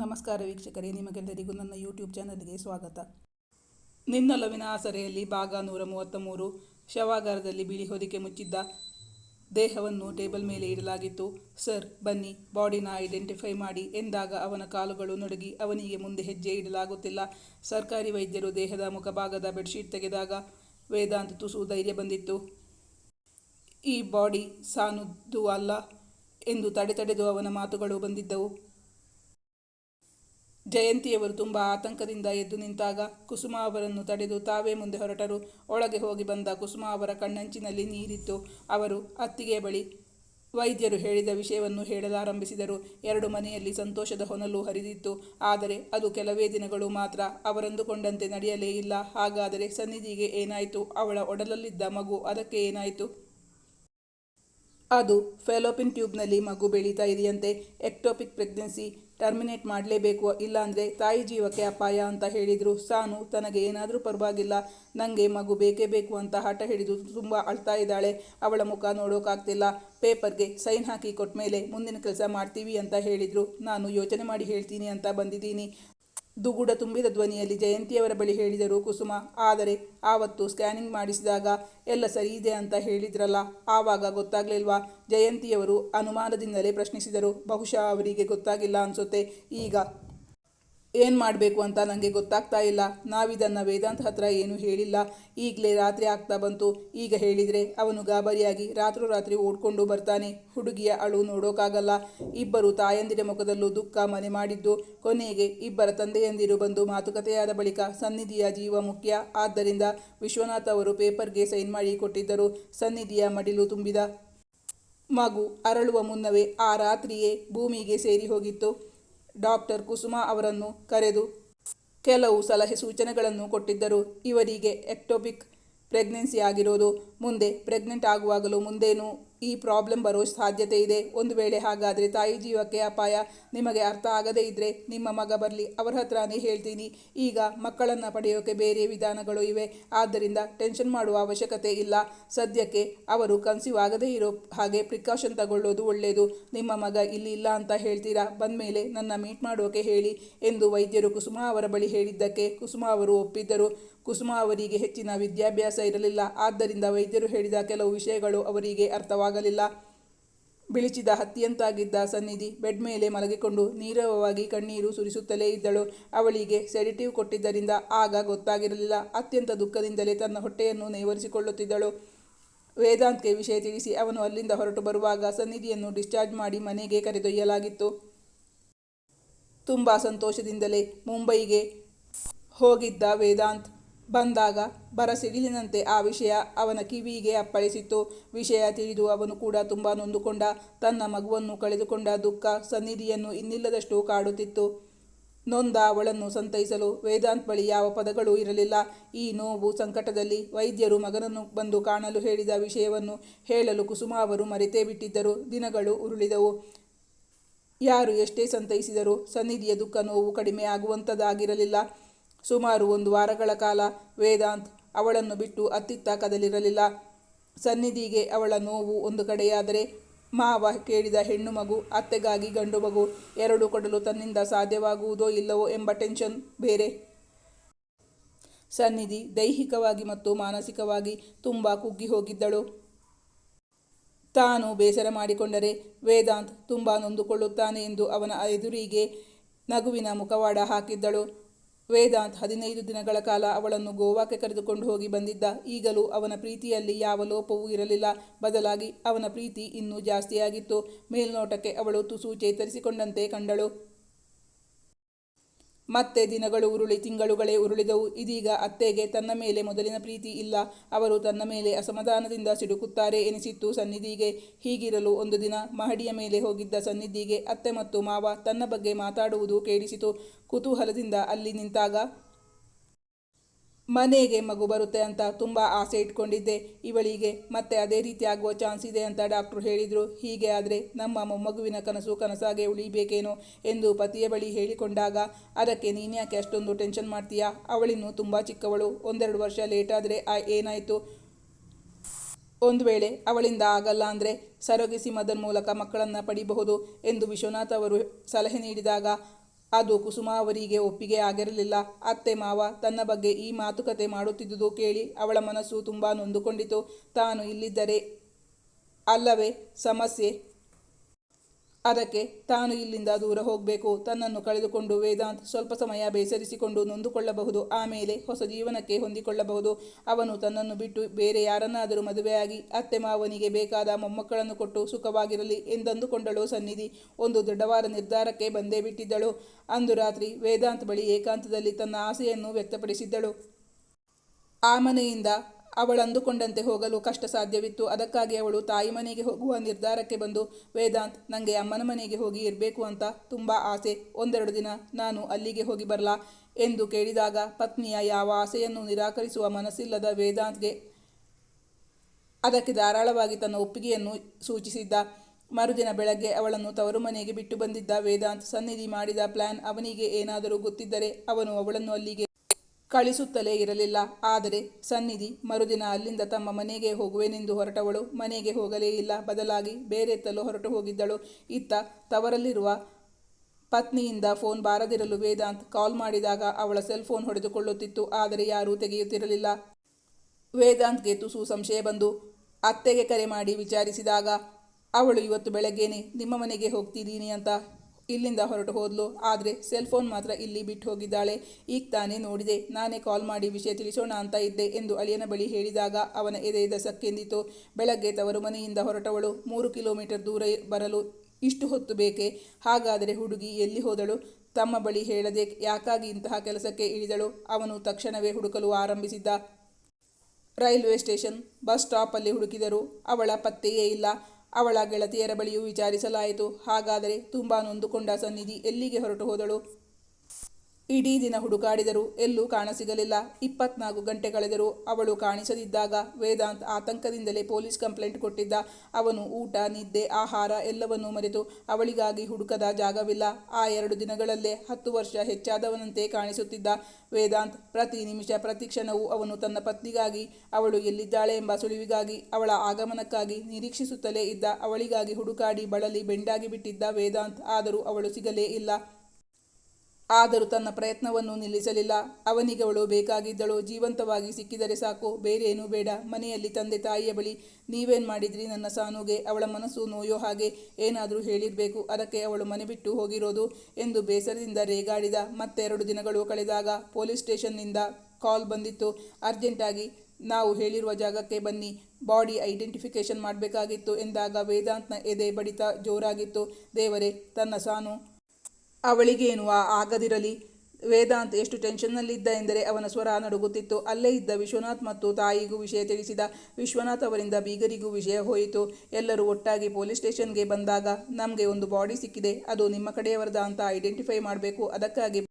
ನಮಸ್ಕಾರ ವೀಕ್ಷಕರೇ, ನಿಮಗೆಲ್ಲರಿಗೂ ನನ್ನ ಯೂಟ್ಯೂಬ್ ಚಾನಲ್ಗೆ ಸ್ವಾಗತ. ನಿನ್ನೊಲವಿನ ಆಸರೆಯಲ್ಲಿ ಭಾಗ ನೂರ ಮೂವತ್ತ ಮೂರು ಶವಾಗಾರದಲ್ಲಿ ಬಿಳಿ ಹೊದಿಕೆ ಮುಚ್ಚಿದ್ದ ದೇಹವನ್ನು ಟೇಬಲ್ ಮೇಲೆ ಇಡಲಾಗಿತ್ತು. ಸರ್, ಬನ್ನಿ, ಬಾಡಿನ ಐಡೆಂಟಿಫೈ ಮಾಡಿ, ಎಂದಾಗ ಅವನ ಕಾಲುಗಳು ನಡುಗಿ ಅವನಿಗೆ ಮುಂದೆ ಹೆಜ್ಜೆ ಇಡಲಾಗುತ್ತಿಲ್ಲ. ಸರ್ಕಾರಿ ವೈದ್ಯರು ದೇಹದ ಮುಖಭಾಗದ ಬೆಡ್ಶೀಟ್ ತೆಗೆದಾಗ ವೇದಾಂತ ತುಸು ಧೈರ್ಯ ಬಂದಿತ್ತು. ಈ ಬಾಡಿ ಸಾನುದ್ದು ಅಲ್ಲ ಎಂದು ತಡೆ ತಡೆದು ಅವನ ಮಾತುಗಳು ಬಂದಿದ್ದವು. ಜಯಂತಿಯವರು ತುಂಬ ಆತಂಕದಿಂದ ಎದ್ದು ನಿಂತಾಗ ಕುಸುಮ ಅವರನ್ನು ತಡೆದು ತಾವೇ ಮುಂದೆ ಹೊರಟರು. ಒಳಗೆ ಹೋಗಿ ಬಂದ ಕುಸುಮ ಅವರ ಕಣ್ಣಂಚಿನಲ್ಲಿ ನೀರಿತ್ತು. ಅವರು ಅತ್ತಿಗೆ ಬಳಿ ವೈದ್ಯರು ಹೇಳಿದ ವಿಷಯವನ್ನು ಹೇಳಲಾರಂಭಿಸಿದರು. ಎರಡು ಮನೆಯಲ್ಲಿ ಸಂತೋಷದ ಹೊನಲು ಹರಿದಿತ್ತು. ಆದರೆ ಅದು ಕೆಲವೇ ದಿನಗಳು ಮಾತ್ರ ಅವರಂದುಕೊಂಡಂತೆ ನಡೆಯಲೇ ಇಲ್ಲ. ಹಾಗಾದರೆ ಸನ್ನಿಧಿಗೆ ಏನಾಯಿತು? ಅವಳ ಒಡಲಲ್ಲಿದ್ದ ಮಗು ಅದಕ್ಕೆ ಏನಾಯಿತು? ಅದು ಫೆಲೋಪಿನ್ ಟ್ಯೂಬ್ನಲ್ಲಿ ಮಗು ಬೆಳೀತಾ ಇದೆಯಂತೆ. ಎಕ್ಟೋಪಿಕ್ ಪ್ರೆಗ್ನೆನ್ಸಿ ಟರ್ಮಿನೇಟ್ ಮಾಡಲೇಬೇಕು, ಇಲ್ಲಾಂದರೆ ತಾಯಿ ಜೀವಕ್ಕೆ ಅಪಾಯ ಅಂತ ಹೇಳಿದರು. ಸಾನು ತನಗೆ ಏನಾದರೂ ಪರವಾಗಿಲ್ಲ. ನನಗೆ ಮಗು ಬೇಕೇ ಬೇಕು ಅಂತ ಹಠ ಹಿಡಿದು ತುಂಬ ಅಳ್ತಾ ಇದ್ದಾಳೆ. ಅವಳ ಮುಖ ನೋಡೋಕ್ಕಾಗ್ತಿಲ್ಲ ಪೇಪರ್ಗೆ ಸೈನ್ ಹಾಕಿ ಕೊಟ್ಟ ಮೇಲೆ ಮುಂದಿನ ಕೆಲಸ ಮಾಡ್ತೀವಿ ಅಂತ ಹೇಳಿದರು. ನಾನು ಯೋಚನೆ ಮಾಡಿ ಹೇಳ್ತೀನಿ ಅಂತ ಬಂದಿದ್ದೀನಿ. ದುಗುಡ ತುಂಬಿದ ಧ್ವನಿಯಲ್ಲಿ ಜಯಂತಿಯವರ ಬಳಿ ಹೇಳಿದರು, ಕುಸುಮ, ಆದರೆ ಆವತ್ತು ಸ್ಕ್ಯಾನಿಂಗ್ ಮಾಡಿಸಿದಾಗ ಎಲ್ಲ ಸರಿ ಇದೆ ಅಂತ ಹೇಳಿದ್ರಲ್ಲ, ಆವಾಗ ಗೊತ್ತಾಗ್ಲಿಲ್ವಾ? ಜಯಂತಿಯವರು ಅನುಮಾನದಿಂದಲೇ ಪ್ರಶ್ನಿಸಿದರು. ಬಹುಶಃ ಅವರಿಗೆ ಗೊತ್ತಾಗಿಲ್ಲ ಅನ್ಸುತ್ತೆ. ಈಗ ಏನು ಮಾಡಬೇಕು ಅಂತ ನನಗೆ ಗೊತ್ತಾಗ್ತಾ ಇಲ್ಲ. ನಾವಿದನ್ನು ವೇದಾಂತ ಹತ್ರ ಏನೂ ಹೇಳಿಲ್ಲ. ಈಗಲೇ ರಾತ್ರಿ ಆಗ್ತಾ ಬಂತು. ಈಗ ಹೇಳಿದರೆ ಅವನು ಗಾಬರಿಯಾಗಿ ರಾತ್ರೋರಾತ್ರಿ ಓಡ್ಕೊಂಡು ಬರ್ತಾನೆ. ಹುಡುಗಿಯ ಅಳು ನೋಡೋಕ್ಕಾಗಲ್ಲ ಇಬ್ಬರು ತಾಯಂದಿರ ಮುಖದಲ್ಲೂ ದುಃಖ ಮನೆ ಮಾಡಿದ್ದು. ಕೊನೆಗೆ ಇಬ್ಬರ ತಂದೆಯಂದಿರು ಬಂದು ಮಾತುಕತೆಯಾದ ಬಳಿಕ ಸನ್ನಿಧಿಯ ಜೀವ ಮುಖ್ಯ. ಆದ್ದರಿಂದ ವಿಶ್ವನಾಥ್ ಅವರು ಪೇಪರ್ಗೆ ಸೈನ್ ಮಾಡಿ ಕೊಟ್ಟಿದ್ದರು. ಸನ್ನಿಧಿಯ ಮಡಿಲು ತುಂಬಿದ ಮಗು ಅರಳುವ ಮುನ್ನವೇ ಆ ರಾತ್ರಿಯೇ ಭೂಮಿಗೆ ಸೇರಿ ಹೋಗಿತ್ತು. ಡಾಕ್ಟರ್ ಕುಸುಮ ಅವರನ್ನು ಕರೆದು ಕೆಲವು ಸಲಹೆ ಸೂಚನೆಗಳನ್ನು ಕೊಟ್ಟಿದ್ದರು. ಇವರಿಗೆ ಎಕ್ಟೋಪಿಕ್ ಪ್ರೆಗ್ನೆನ್ಸಿ ಆಗಿರೋದು, ಮುಂದೆ ಪ್ರೆಗ್ನೆಂಟ್ ಆಗುವಾಗಲೂ ಮುಂದೇನು ಈ ಪ್ರಾಬ್ಲಮ್ ಬರೋ ಸಾಧ್ಯತೆ ಇದೆ. ಒಂದು ವೇಳೆ ಹಾಗಾದರೆ ತಾಯಿ ಜೀವಕ್ಕೆ ಅಪಾಯ ನಿಮಗೆ ಅರ್ಥ ಆಗದೇ ಇದ್ದರೆ ನಿಮ್ಮ ಮಗ ಬರಲಿ, ಅವರ ಹತ್ರನೇ ಹೇಳ್ತೀನಿ. ಈಗ ಮಕ್ಕಳನ್ನು ಪಡೆಯೋಕೆ ಬೇರೆ ವಿಧಾನಗಳು ಇವೆ. ಆದ್ದರಿಂದ ಟೆನ್ಷನ್ ಮಾಡುವ ಅವಶ್ಯಕತೆ ಇಲ್ಲ. ಸದ್ಯಕ್ಕೆ ಅವರು ಕನ್ಸೀವ್ ಆಗದೇ ಇರೋ ಹಾಗೆ ಪ್ರಿಕಾಷನ್ ತಗೊಳ್ಳೋದು ಒಳ್ಳೆಯದು ನಿಮ್ಮ ಮಗ ಇಲ್ಲಿ ಇಲ್ಲ ಅಂತ ಹೇಳ್ತೀರಾ? ಬಂದಮೇಲೆ ನನ್ನ ಮೀಟ್ ಮಾಡೋಕೆ ಹೇಳಿ ಎಂದು ವೈದ್ಯರು ಕುಸುಮಾ ಅವರ ಬಳಿ ಹೇಳಿದ್ದಕ್ಕೆ ಕುಸುಮಾ ಅವರು ಒಪ್ಪಿದ್ದರು. ಕುಸುಮ ಅವರಿಗೆ ಹೆಚ್ಚಿನ ವಿದ್ಯಾಭ್ಯಾಸ ಇರಲಿಲ್ಲ. ಆದ್ದರಿಂದ ವೈದ್ಯರು ಹೇಳಿದ ಕೆಲವು ವಿಷಯಗಳು ಅವರಿಗೆ ಅರ್ಥವಾಗಲಿಲ್ಲ. ಬಿಳಿಚಿದ ಹತ್ತಿಯಂತಾಗಿದ್ದ ಸನ್ನಿಧಿ ಬೆಡ್ ಮೇಲೆ ಮಲಗಿಕೊಂಡು ನೀರವವಾಗಿ ಕಣ್ಣೀರು ಸುರಿಸುತ್ತಲೇ ಇದ್ದಳು. ಅವಳಿಗೆ ಸೆಡಿಟಿವ್ ಕೊಟ್ಟಿದ್ದರಿಂದ ಆಗ ಗೊತ್ತಾಗಿರಲಿಲ್ಲ. ಅತ್ಯಂತ ದುಃಖದಿಂದಲೇ ತನ್ನ ಹೊಟ್ಟೆಯನ್ನು ನೇವರಿಸಿಕೊಳ್ಳುತ್ತಿದ್ದಳು. ವೇದಾಂತ್ಗೆ ವಿಷಯ ತಿಳಿಸಿ ಅವನು ಅಲ್ಲಿಂದ ಹೊರಟು ಬರುವಾಗ ಸನ್ನಿಧಿಯನ್ನು ಡಿಸ್ಚಾರ್ಜ್ ಮಾಡಿ ಮನೆಗೆ ಕರೆದೊಯ್ಯಲಾಗಿತ್ತು. ತುಂಬ ಸಂತೋಷದಿಂದಲೇ ಮುಂಬೈಗೆ ಹೋಗಿದ್ದ ವೇದಾಂತ್. ಬಂದಾಗ ಬರಸಿಡಿಲಿನಂತೆ ಆ ವಿಷಯ ಅವನ ಕಿವಿಗೆ ಅಪ್ಪಳಿಸಿತ್ತು. ವಿಷಯ ತಿಳಿದು ಅವನು ಕೂಡ ತುಂಬ ನೊಂದುಕೊಂಡ. ತನ್ನ ಮಗುವನ್ನು ಕಳೆದುಕೊಂಡ ದುಃಖ ಸನ್ನಿಧಿಯನ್ನು ಇನ್ನಿಲ್ಲದಷ್ಟು ಕಾಡುತ್ತಿತ್ತು. ನೊಂದ ಅವಳನ್ನು ಸಂತೈಸಲು ವೇದಾಂತ್ ಬಳಿ ಯಾವ ಪದಗಳೂ ಇರಲಿಲ್ಲ. ಈ ನೋವು ಸಂಕಟದಲ್ಲಿ ವೈದ್ಯರು ಮಗನನ್ನು ಬಂದು ಕಾಣಲು ಹೇಳಿದ ವಿಷಯವನ್ನು ಹೇಳಲು ಕುಸುಮ ಅವರು ಮರೆತೇ ಬಿಟ್ಟಿದ್ದರು. ದಿನಗಳು ಉರುಳಿದವು. ಯಾರು ಎಷ್ಟೇ ಸಂತೈಸಿದರೂ ಸನ್ನಿಧಿಯ ದುಃಖ ನೋವು ಕಡಿಮೆ ಆಗುವಂಥದ್ದಾಗಿರಲಿಲ್ಲ ಸುಮಾರು ಒಂದು ವಾರಗಳ ಕಾಲ ವೇದಾಂತ್ ಅವಳನ್ನು ಬಿಟ್ಟು ಅತ್ತಿತ್ತ ಕದಲಿರಲಿಲ್ಲ. ಸನ್ನಿಧಿಗೆ ಅವಳ ನೋವು ಒಂದು ಕಡೆಯಾದರೆ ಮಾವ ಕೇಳಿದ ಹೆಣ್ಣು ಮಗು ಅತ್ತೆಗಾಗಿ ಗಂಡು ಮಗು ಎರಡು ಕೊಡಲು ತನ್ನಿಂದ ಸಾಧ್ಯವಾಗುವುದೋ ಇಲ್ಲವೋ ಎಂಬ ಟೆನ್ಷನ್ ಬೇರೆ. ಸನ್ನಿಧಿ ದೈಹಿಕವಾಗಿ ಮತ್ತು ಮಾನಸಿಕವಾಗಿ ತುಂಬ ಕುಗ್ಗಿ ಹೋಗಿದ್ದಳು. ತಾನು ಬೇಸರ ಮಾಡಿಕೊಂಡರೆ ವೇದಾಂತ್ ತುಂಬ ನೊಂದುಕೊಳ್ಳುತ್ತಾನೆ ಎಂದು ಅವನ ಎದುರಿಗೆ ನಗುವಿನ ಮುಖವಾಡ ಹಾಕಿದ್ದಳು. ವೇದಾಂತ್ ಹದಿನೈದು ದಿನಗಳ ಕಾಲ ಅವಳನ್ನು ಗೋವಾಕ್ಕೆ ಕರೆದುಕೊಂಡು ಹೋಗಿ ಬಂದಿದ್ದ. ಈಗಲೂ ಅವನ ಪ್ರೀತಿಯಲ್ಲಿ ಯಾವ ಲೋಪವೂ ಇರಲಿಲ್ಲ. ಬದಲಾಗಿ ಅವನ ಪ್ರೀತಿ ಇನ್ನೂ ಜಾಸ್ತಿಯಾಗಿತ್ತು. ಮೇಲ್ನೋಟಕ್ಕೆ ಅವಳು ತುಸು ಚೇತರಿಸಿಕೊಂಡಂತೆ ಕಂಡಳು. ಮತ್ತೆ ದಿನಗಳು ಉರುಳಿ, ತಿಂಗಳುಗಳೇ ಉರುಳಿದವು. ಇದೀಗ ಅತ್ತೆಗೆ ತನ್ನ ಮೇಲೆ ಮೊದಲಿನ ಪ್ರೀತಿ ಇಲ್ಲ. ಅವರು ತನ್ನ ಮೇಲೆ ಅಸಮಾಧಾನದಿಂದ ಸಿಡುಕುತ್ತಾರೆ ಎನಿಸಿತ್ತು ಸನ್ನಿಧಿಗೆ. ಹೀಗಿರಲು ಒಂದು ದಿನ ಮಹಡಿಯ ಮೇಲೆ ಹೋಗಿದ್ದ ಸನ್ನಿಧಿಗೆ ಅತ್ತೆ ಮತ್ತು ಮಾವ ತನ್ನ ಬಗ್ಗೆ ಮಾತಾಡುವುದು ಕೇಳಿಸಿತು. ಕುತೂಹಲದಿಂದ ಅಲ್ಲಿ ನಿಂತಾಗ ಮನೆಗೆ ಮಗು ಬರುತ್ತೆ ಅಂತ ತುಂಬ ಆಸೆ ಇಟ್ಕೊಂಡಿದ್ದೆ. ಇವಳಿಗೆ ಮತ್ತೆ ಅದೇ ರೀತಿ ಆಗುವ ಚಾನ್ಸ್ ಇದೆ ಅಂತ ಡಾಕ್ಟ್ರು ಹೇಳಿದರು. ಹೀಗೆ ಆದರೆ ನಮ್ಮ ಮೊಮ್ಮಗುವಿನ ಕನಸು ಕನಸಾಗೆ ಉಳಿಬೇಕೇನೋ ಎಂದು ಪತಿಯ ಬಳಿ ಹೇಳಿಕೊಂಡಾಗ, ಅದಕ್ಕೆ ನೀನ್ಯಾಕೆ ಅಷ್ಟೊಂದು ಟೆನ್ಷನ್ ಮಾಡ್ತೀಯಾ? ಅವಳಿನ್ನೂ ತುಂಬ ಚಿಕ್ಕವಳು. ಒಂದೆರಡು ವರ್ಷ ಲೇಟಾದರೆ ಏನಾಯಿತು? ಒಂದು ವೇಳೆ ಅವಳಿಂದ ಆಗಲ್ಲ ಅಂದರೆ ಸರೋಗಿಸಿ ಮದನ್ ಮೂಲಕ ಮಕ್ಕಳನ್ನು ಪಡಿಬಹುದು ಎಂದು ವಿಶ್ವನಾಥ್ ಅವರು ಸಲಹೆ ನೀಡಿದಾಗ ಅದು ಕುಸುಮಾವರಿಗೆ ಒಪ್ಪಿಗೆ ಆಗಿರಲಿಲ್ಲ. ಅತ್ತೆ ಮಾವ ತನ್ನ ಬಗ್ಗೆ ಈ ಮಾತುಕತೆ ಮಾಡುತ್ತಿದ್ದುದು ಕೇಳಿ ಅವಳ ಮನಸ್ಸು ತುಂಬ ನೊಂದುಕೊಂಡಿತು. ತಾನು ಇಲ್ಲಿದ್ದರೆ ಅಲ್ಲವೇ ಸಮಸ್ಯೆ? ಅದಕ್ಕೆ ತಾನು ಇಲ್ಲಿಂದ ದೂರ ಹೋಗಬೇಕು. ತನ್ನನ್ನು ಕಳೆದುಕೊಂಡು ವೇದಾಂತ್ ಸ್ವಲ್ಪ ಸಮಯ ಬೇಸರಿಸಿಕೊಂಡು ನೊಂದುಕೊಳ್ಳಬಹುದು. ಆಮೇಲೆ ಹೊಸ ಜೀವನಕ್ಕೆ ಹೊಂದಿಕೊಳ್ಳಬಹುದು. ಅವನು ತನ್ನನ್ನು ಬಿಟ್ಟು ಬೇರೆ ಯಾರನ್ನಾದರೂ ಮದುವೆಯಾಗಿ ಅತ್ತೆ ಮಾವನಿಗೆ ಬೇಕಾದ ಮೊಮ್ಮಕ್ಕಳನ್ನು ಕೊಟ್ಟು ಸುಖವಾಗಿರಲಿ ಎಂದಂದುಕೊಂಡಳು ಸನ್ನಿಧಿ. ಒಂದು ದೃಢವಾದ ನಿರ್ಧಾರಕ್ಕೆ ಬಂದೇ ಬಿಟ್ಟಿದ್ದಳು. ಅಂದು ರಾತ್ರಿ ವೇದಾಂತ್ ಬಳಿ ಏಕಾಂತದಲ್ಲಿ ತನ್ನ ಆಸೆಯನ್ನು ವ್ಯಕ್ತಪಡಿಸಿದ್ದಳು. ಆ ಮನೆಯಿಂದ ಅವಳಂದುಕೊಂಡಂತೆ ಹೋಗಲು ಕಷ್ಟ ಸಾಧ್ಯವಿತ್ತು ಅದಕ್ಕಾಗಿ ಅವಳು ತಾಯಿ ಮನೆಗೆ ಹೋಗುವ ನಿರ್ಧಾರಕ್ಕೆ ಬಂದು, ವೇದಾಂತ್ ನನಗೆ ಅಮ್ಮನ ಮನೆಗೆ ಹೋಗಿ ಇರಬೇಕು ಅಂತ ತುಂಬ ಆಸೆ. ಒಂದೆರಡು ದಿನ ನಾನು ಅಲ್ಲಿಗೆ ಹೋಗಿ ಬರಲಾ? ಎಂದು ಕೇಳಿದಾಗ ಪತ್ನಿಯ ಯಾವ ಆಸೆಯನ್ನು ನಿರಾಕರಿಸುವ ಮನಸ್ಸಿಲ್ಲದ ವೇದಾಂತ್ಗೆ ಅದಕ್ಕೆ ಧಾರಾಳವಾಗಿ ತನ್ನ ಒಪ್ಪಿಗೆಯನ್ನು ಸೂಚಿಸಿದ್ದ. ಮರುದಿನ ಬೆಳಗ್ಗೆ ಅವಳನ್ನು ತವರು ಮನೆಗೆ ಬಿಟ್ಟು ಬಂದಿದ್ದ ವೇದಾಂತ್ ಸನ್ನಿಧಿ ಮಾಡಿದ ಪ್ಲಾನ್ ಅವನಿಗೆ ಏನಾದರೂ ಗೊತ್ತಿದ್ದರೆ ಅವನು ಅವಳನ್ನು ಅಲ್ಲಿಗೆ ಕಳಿಸುತ್ತಲೇ ಇರಲಿಲ್ಲ. ಆದರೆ ಸನ್ನಿಧಿ, ಮರುದಿನ ಅಲ್ಲಿಂದ ತಮ್ಮ ಮನೆಗೆ ಹೋಗುವೆನೆಂದು ಹೊರಟವಳು. ಮನೆಗೆ ಹೋಗಲೇ ಇಲ್ಲ. ಬದಲಾಗಿ ಬೇರೆತ್ತಲು ಹೊರಟು ಹೋಗಿದ್ದಳು. ಇತ್ತ ತವರಲ್ಲಿರುವ ಪತ್ನಿಯಿಂದ ಫೋನ್ ಬಾರದಿರಲು ವೇದಾಂತ್ ಕಾಲ್ ಮಾಡಿದಾಗ ಅವಳ ಸೆಲ್ ಫೋನ್ ಹೊಡೆದುಕೊಳ್ಳುತ್ತಿತ್ತು. ಆದರೆ ಯಾರೂ ತೆಗೆಯುತ್ತಿರಲಿಲ್ಲ. ವೇದಾಂತ್ಗೆ ತುಸು ಸಂಶಯ ಬಂದು ಅತ್ತೆಗೆ ಕರೆ ಮಾಡಿ ವಿಚಾರಿಸಿದಾಗ, ಅವಳು ಇವತ್ತು ಬೆಳಗ್ಗೆನೆ, ನಿಮ್ಮ ಮನೆಗೆ ಹೋಗ್ತಿದ್ದೀನಿ ಅಂತ ಇಲ್ಲಿಂದ ಹೊರಟು ಹೋದ್ಲು. ಆದರೆ ಸೆಲ್ ಫೋನ್ ಮಾತ್ರ ಇಲ್ಲಿ ಬಿಟ್ಟು ಹೋಗಿದ್ದಾಳೆ. ಈಗ ತಾನೇ ನೋಡಿದೆ. ನಾನೇ ಕಾಲ್ ಮಾಡಿ ವಿಷಯ ತಿಳಿಸೋಣ ಅಂತ ಇದ್ದೆ ಎಂದು ಅಳಿಯನ ಬಳಿ ಹೇಳಿದಾಗ ಅವನ ಎದೆ ದಸಕ್ಕೆಂದಿತು. ಬೆಳಗ್ಗೆ ತವರು ಮನೆಯಿಂದ ಹೊರಟವಳು. ಮೂರು ಕಿಲೋಮೀಟರ್ ದೂರ ಬರಲು ಇಷ್ಟು ಹೊತ್ತು ಬೇಕೆ? ಹಾಗಾದರೆ ಹುಡುಗಿ ಎಲ್ಲಿ ಹೋದಳು? ತಮ್ಮ ಬಳಿ ಹೇಳದೆ ಯಾಕಾಗಿ ಇಂತಹ ಕೆಲಸಕ್ಕೆ ಇಳಿದಳು? ಅವನು ತಕ್ಷಣವೇ ಹುಡುಕಲು ಆರಂಭಿಸಿದ್ದ. ರೈಲ್ವೆ ಸ್ಟೇಷನ್ ಬಸ್ ಸ್ಟಾಪಲ್ಲಿ ಹುಡುಕಿದರು. ಅವಳ ಪತ್ತೆಯೇ ಇಲ್ಲ. ಅವಳ ಗೆಳತಿಯರ ಬಳಿಯೂ ವಿಚಾರಿಸಲಾಯಿತು. ಹಾಗಾದರೆ ತುಂಬಾ ನೊಂದುಕೊಂಡ ಸನ್ನಿಧಿ ಎಲ್ಲಿಗೆ ಹೊರಟು ಹೋದಳು? ಇಡೀ ದಿನ ಹುಡುಕಾಡಿದರು ಎಲ್ಲೂ ಕಾಣಸಿಗಲಿಲ್ಲ. ಇಪ್ಪತ್ನಾಲ್ಕು ಗಂಟೆ ಕಳೆದರೂ ಅವಳು ಕಾಣಿಸದಿದ್ದಾಗ ವೇದಾಂತ್ ಆತಂಕದಿಂದಲೇ ಪೊಲೀಸ್ ಕಂಪ್ಲೇಂಟ್ ಕೊಟ್ಟಿದ್ದ. ಅವನು ಊಟ, ನಿದ್ದೆ, ಆಹಾರ ಎಲ್ಲವನ್ನೂ ಮರೆತು ಅವಳಿಗಾಗಿ ಹುಡುಕದ ಜಾಗವಿಲ್ಲ. ಆ ಎರಡು ದಿನಗಳಲ್ಲೇ ಹತ್ತು ವರ್ಷ ಹೆಚ್ಚಾದವನಂತೆ ಕಾಣಿಸುತ್ತಿದ್ದ ವೇದಾಂತ್ ಪ್ರತಿ ನಿಮಿಷ ಪ್ರತಿ ಕ್ಷಣವೂ ಅವನು ತನ್ನ ಪತ್ನಿಗಾಗಿ, ಅವಳು ಎಲ್ಲಿದ್ದಾಳೆ ಎಂಬ ಸುಳಿವಿಗಾಗಿ, ಅವಳ ಆಗಮನಕ್ಕಾಗಿ ನಿರೀಕ್ಷಿಸುತ್ತಲೇ ಇದ್ದ. ಅವಳಿಗಾಗಿ ಹುಡುಕಾಡಿ ಬಳಲಿ ಬೆಂಡಾಗಿ ಬಿಟ್ಟಿದ್ದ ವೇದಾಂತ್ ಆದರೂ ಅವಳು ಸಿಗಲೇ ಇಲ್ಲ. ಆದರೂ ತನ್ನ ಪ್ರಯತ್ನವನ್ನು ನಿಲ್ಲಿಸಲಿಲ್ಲ. ಅವನಿಗೆ ಅವಳು ಬೇಕಾಗಿದ್ದಳು. ಜೀವಂತವಾಗಿ ಸಿಕ್ಕಿದರೆ ಸಾಕು. ಬೇರೇನೂ ಬೇಡ. ಮನೆಯಲ್ಲಿ ತಂದೆ ತಾಯಿಯ ಬಳಿ ನೀವೇನು ಮಾಡಿದ್ರಿ? ನನ್ನ ಸಾನುಗೆ ಅವಳ ಮನಸ್ಸು ನೋಯೋ ಹಾಗೆ ಏನಾದರೂ ಹೇಳಿರಬೇಕು. ಅದಕ್ಕೆ ಅವಳು ಮನೆ ಬಿಟ್ಟು ಹೋಗಿರೋದು ಎಂದು ಬೇಸರದಿಂದ ರೇಗಾಡಿದ. ಮತ್ತೆರಡು ದಿನಗಳು ಕಳೆದಾಗ ಪೊಲೀಸ್ ಸ್ಟೇಷನ್ನಿಂದ ಕಾಲ್ ಬಂದಿತ್ತು. ಅರ್ಜೆಂಟಾಗಿ ನಾವು ಹೇಳಿರುವ ಜಾಗಕ್ಕೆ ಬನ್ನಿ. ಬಾಡಿ ಐಡೆಂಟಿಫಿಕೇಷನ್ ಮಾಡಬೇಕಾಗಿತ್ತು ಎಂದಾಗ ವೇದಾಂತ್ನ ಎದೆ ಬಡಿತ ಜೋರಾಗಿತ್ತು. ದೇವರೇ, ತನ್ನ ಸಾನು ಅವಳಿಗೇನು ಆಗದಿರಲಿ. ವೇದಾಂತ್ ಎಷ್ಟು ಟೆನ್ಷನ್ನಲ್ಲಿದ್ದ ಎಂದರೆ ಅವನ ಸ್ವರ ನಡುಗುತ್ತಿತ್ತು. ಅಲ್ಲೇ ಇದ್ದ ವಿಶ್ವನಾಥ್ ಮತ್ತು ತಾಯಿಗೂ ವಿಷಯ ತಿಳಿಸಿದ. ವಿಶ್ವನಾಥ್ ಅವರಿಂದ ಬೀಗರಿಗೂ ವಿಷಯ ಹೋಯಿತು. ಎಲ್ಲರೂ ಒಟ್ಟಾಗಿ ಪೊಲೀಸ್ ಸ್ಟೇಷನ್ಗೆ ಬಂದಾಗ ನಮಗೆ ಒಂದು ಬಾಡಿ ಸಿಕ್ಕಿದೆ. ಅದು ನಿಮ್ಮ ಕಡೆಯವರದ ಅಂತ ಐಡೆಂಟಿಫೈ ಮಾಡಬೇಕು. ಅದಕ್ಕಾಗಿ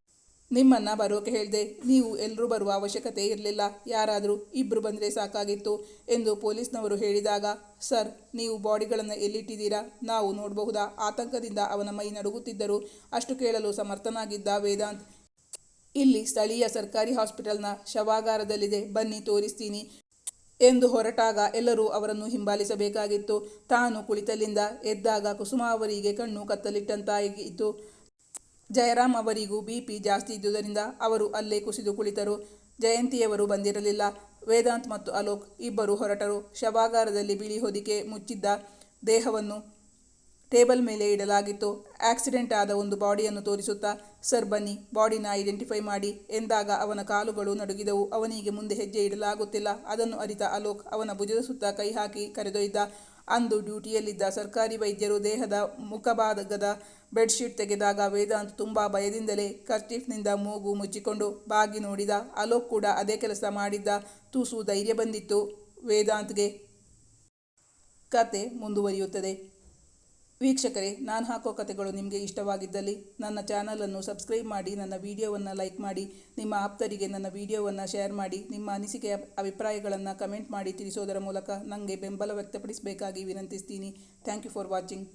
ನಿಮ್ಮನ್ನ ಬರೋಕೆ ಹೇಳಿದೆ, ನೀವು ಎಲ್ಲರೂ ಬರುವ ಅವಶ್ಯಕತೆ ಇರಲಿಲ್ಲ, ಯಾರಾದರೂ ಇಬ್ಬರು ಬಂದರೆ ಸಾಕಾಗಿತ್ತು ಎಂದು ಪೊಲೀಸ್ನವರು ಹೇಳಿದಾಗ, ಸರ್, ನೀವು ಬಾಡಿಗಳನ್ನು ಎಲ್ಲಿಟ್ಟಿದ್ದೀರಾ? ನಾವು ನೋಡಬಹುದಾ? ಆತಂಕದಿಂದ ಅವನ ಮೈ ನಡುಗುತ್ತಿದ್ದರು. ಅಷ್ಟು ಕೇಳಲು ಸಮರ್ಥನಾಗಿದ್ದ ವೇದಾಂತ್, ಇಲ್ಲಿ ಸ್ಥಳೀಯ ಸರ್ಕಾರಿ ಹಾಸ್ಪಿಟಲ್ನ ಶವಾಗಾರದಲ್ಲಿದೆ, ಬನ್ನಿ ತೋರಿಸ್ತೀನಿ ಎಂದು ಹೊರಟಾಗ ಎಲ್ಲರೂ ಅವರನ್ನು ಹಿಂಬಾಲಿಸಬೇಕಾಗಿತ್ತು. ತಾನು ಕುಳಿತಲ್ಲಿಂದ ಎದ್ದಾಗ ಕುಸುಮ ಅವರಿಗೆ ಕಣ್ಣು ಕತ್ತಲಿಟ್ಟಂತಾಗಿತ್ತು. ಜಯರಾಮ್ ಅವರಿಗೂ ಬಿ ಪಿ ಜಾಸ್ತಿ ಇದ್ದುದರಿಂದ ಅವರು ಅಲ್ಲೇ ಕುಸಿದು ಕುಳಿತರು. ಜಯಂತಿಯವರು ಬಂದಿರಲಿಲ್ಲ. ವೇದಾಂತ್ ಮತ್ತು ಅಲೋಕ್ ಇಬ್ಬರು ಹೊರಟರು. ಶವಾಗಾರದಲ್ಲಿ ಬಿಳಿ ಹೊದಿಕೆ ಮುಚ್ಚಿದ್ದ ದೇಹವನ್ನು ಟೇಬಲ್ ಮೇಲೆ ಇಡಲಾಗಿತ್ತು. ಆಕ್ಸಿಡೆಂಟ್ ಆದ ಒಂದು ಬಾಡಿಯನ್ನು ತೋರಿಸುತ್ತಾ, ಸರ್ ಬನ್ನಿ, ಬಾಡಿನ ಐಡೆಂಟಿಫೈ ಮಾಡಿ ಎಂದಾಗ ಅವನ ಕಾಲುಗಳು ನಡುಗಿದವು. ಅವನಿಗೆ ಮುಂದೆ ಹೆಜ್ಜೆ ಇಡಲಾಗುತ್ತಿಲ್ಲ. ಅದನ್ನು ಅರಿತ ಅಲೋಕ್ ಅವನ ಭುಜದ ಸುತ್ತ ಕೈ ಹಾಕಿ ಕರೆದೊಯ್ದ. ಅಂದು ಡ್ಯೂಟಿಯಲ್ಲಿದ್ದ ಸರ್ಕಾರಿ ವೈದ್ಯರು ದೇಹದ ಮುಖಭಾಗದ ಬೆಡ್ಶೀಟ್ ತೆಗೆದಾಗ ವೇದಾಂತ್ ತುಂಬ ಭಯದಿಂದಲೇ ಕರ್ಟಿಫ್ನಿಂದ ಮೂಗು ಮುಚ್ಚಿಕೊಂಡು ಬಾಗಿ ನೋಡಿದ. ಅಲೋಕ್ ಕೂಡ ಅದೇ ಕೆಲಸ ಮಾಡಿದ್ದ. ತುಸು ಧೈರ್ಯ ಬಂದಿತ್ತು. ವೇದಾಂತ್ಗೆ ಕತೆ ಮುಂದುವರಿಯುತ್ತದೆ. ವೀಕ್ಷಕರೇ, ನಾನು ಹಾಕೋ ಕಥೆಗಳು ನಿಮಗೆ ಇಷ್ಟವಾಗಿದ್ದಲ್ಲಿ ನನ್ನ ಚಾನಲನ್ನು ಸಬ್ಸ್ಕ್ರೈಬ್ ಮಾಡಿ, ನನ್ನ ವಿಡಿಯೋವನ್ನು ಲೈಕ್ ಮಾಡಿ, ನಿಮ್ಮ ಆಪ್ತರಿಗೆ ನನ್ನ ವಿಡಿಯೋವನ್ನು ಶೇರ್ ಮಾಡಿ, ನಿಮ್ಮ ಅನಿಸಿಕೆಯ ಅಭಿಪ್ರಾಯಗಳನ್ನು ಕಮೆಂಟ್ ಮಾಡಿ ತಿಳಿಸೋದರ ಮೂಲಕ ನನಗೆ ಬೆಂಬಲ ವ್ಯಕ್ತಪಡಿಸಬೇಕಾಗಿ ವಿನಂತಿಸ್ತೀನಿ. Thank you for watching